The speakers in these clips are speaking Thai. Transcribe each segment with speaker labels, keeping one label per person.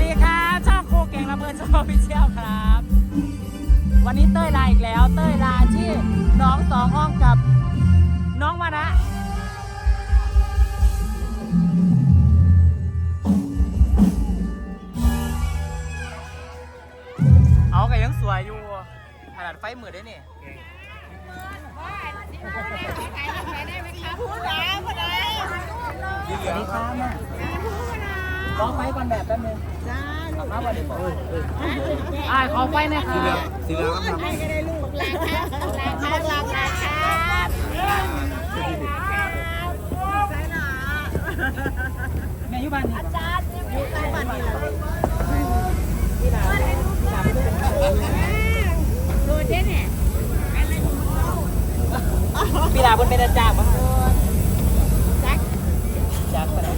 Speaker 1: ดีครับช่องครูเก่งระเบิดโชว์พิเชียลครับ วันนี้เต้ยลาอีกแล้ว เต้ยลาที่น้องสองห้องกับน้องมานะ เอาก็ยังสวยอยู่ขนาดไฟมือได้นี่สวัสดีครับ ร้องไฟก่อนแบบแป๊บนึงจ้ามาวันนี้บอกอ่าขอไฟหนะครับ
Speaker 2: สีเหลืองครับ
Speaker 1: แม่อยุบันนี่พี่ลาบนเป็นอาจารย์ปะจักจักไปแล้ว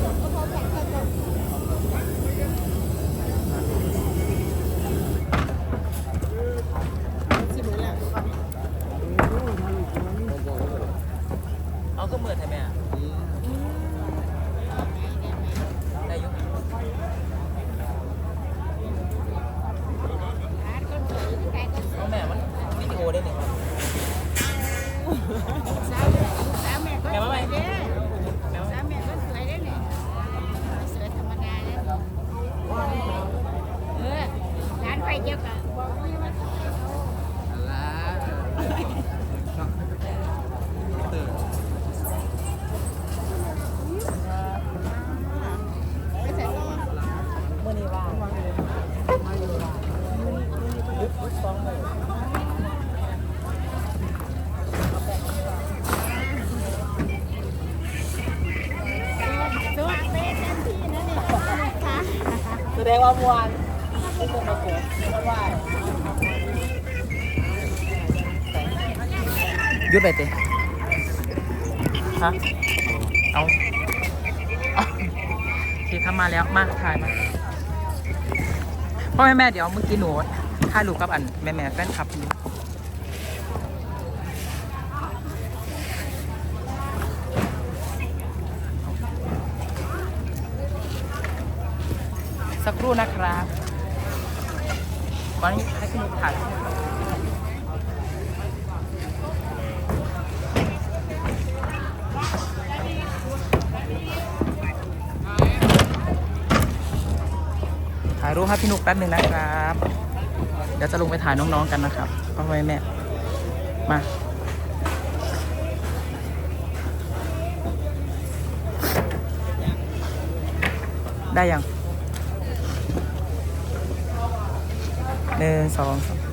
Speaker 1: เอาก็เหมือนใช่ไหมอะได้อยุเอาแม่มันวิดีโอได้เนี่ยแม่มาไหมแม่มาไหม มื่ อนี้ว่างยุดยุดสองเลยแสดงว่าเมื่อวานไม่เคยมาโกงไม่ว่ายุดไปติฮะ เอาเอาโอเคครับมาแล้ว มา ถ่ายมา พ่อแม่แม่เดี๋ยวเมื่อกี้หนูถ่ายรูปกับอันแม่แม่แฟนคลับอยู่สักครู่นะครับวันนี้ให้พี่หนุถ่ายถ่าย รูปให้พี่นุกแป๊บหนึ่งนะครับ เดี๋ยวจะลงไปถ่ายน้องๆกันนะครับ เอาไว้แม่ มาได้ยังหนึ่งสองสาม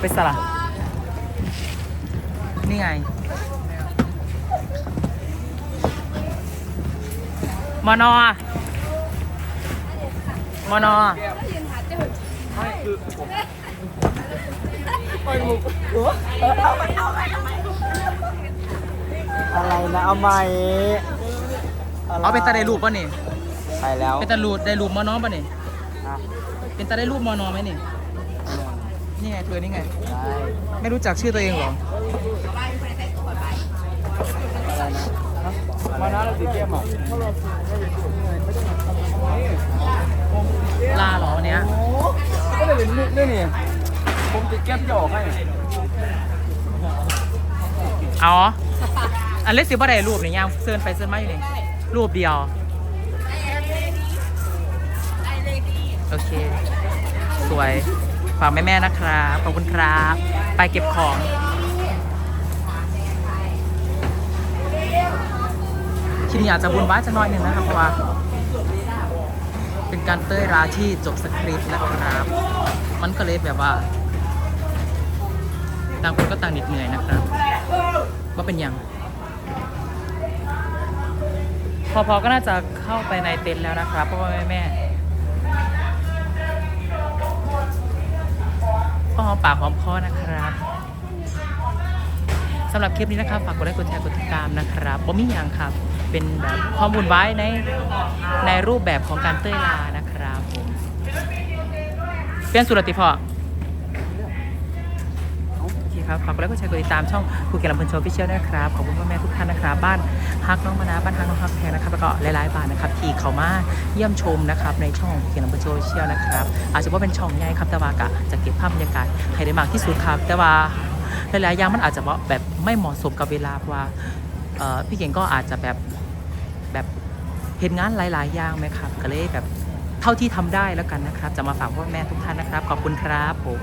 Speaker 1: ไปสละนี่ไงมอนอมอนอ
Speaker 2: อะไรนะเอาใหม่
Speaker 1: เอาเป็นตาได้รูปป่ะนี่
Speaker 2: ไปแล้ว
Speaker 1: เป็นตารูปได้รูปมอนอป่ะนี่
Speaker 2: นะ
Speaker 1: เป็นตาได้รูปมอนอไหมนี่ นี่ไงเธอนี่ไง
Speaker 2: ได้
Speaker 1: ไม่รู้จักชื่อตัวเองเหรอ
Speaker 2: อะไรนะมานะเราติดเกมอะ
Speaker 1: ลาเหรอวันเนี้ย
Speaker 2: ก็เลยเป็นนี่นี่ผมติดเกมจะออกให้
Speaker 1: เอาอันเล็กสิบ่ได้รูปนี่ยังเซิร์นไปเซิร์นมาอยู่นี่รูปเดียวโอเค สวย ฝากแม่ๆนะครับขอบคุณครับ ไปเก็บของคลิปนี้อาจจะบุญว้าจะน้อยหนึ่งนะครับเพราะว่า เป็นการเต้ยราที่จบสคริปต์นะครับ มันก็เลยแบบว่าต่างคนก็ต่างเหน็ดเหนื่อยนะครับว่าเป็นยังพอพอก็น่าจะเข้าไปในเต็นท์แล้วนะครับเพราะว่าแม่แม่ ก็หอมปากหอมคอนะครับสำหรับคลิปนี้นะครับฝากกดไลค์กดแชร์กดติดตามนะครับบ่มีอย่างครับ เป็นแบบข้อมูลไว้ในในรูปแบบของการเต้ยลานะครับผมเปลี่ยนสุรติพอ ครับ ฝากกดไลค์กดแชร์กดติดตามช่องภูเก็ตลำเพลินโชว์ฟิเชียลนะครับ ขอบคุณพ่อแม่ทุกท่านนะครับ บ้านฮักน้องมานาบ้านฮักน้องฮักแพงนะครับ แล้วก็หลายๆบ้านนะครับ ที่เขามาเยี่ยมชมนะครับในช่องภูเก็ตลำเพลินโชว์ฟิเชียลนะครับ อาจจะว่าเป็นช่องใหญ่ครับแต่ว่ากะจะเก็บภาพบรรยากาศให้ได้มากที่สุดครับ แต่ว่าหลายๆอย่างมันอาจจะแบบไม่เหมาะสมกับเวลาเพราะว่าพี่เก่งก็อาจจะแบบแบบเห็นงานหลาย ๆ อย่างไหมครับ ก็เลยแบบเท่าที่ทำได้แล้วกันนะครับ จะมาฝากพ่อแม่ทุกท่านนะครับ ขอบคุณครับผม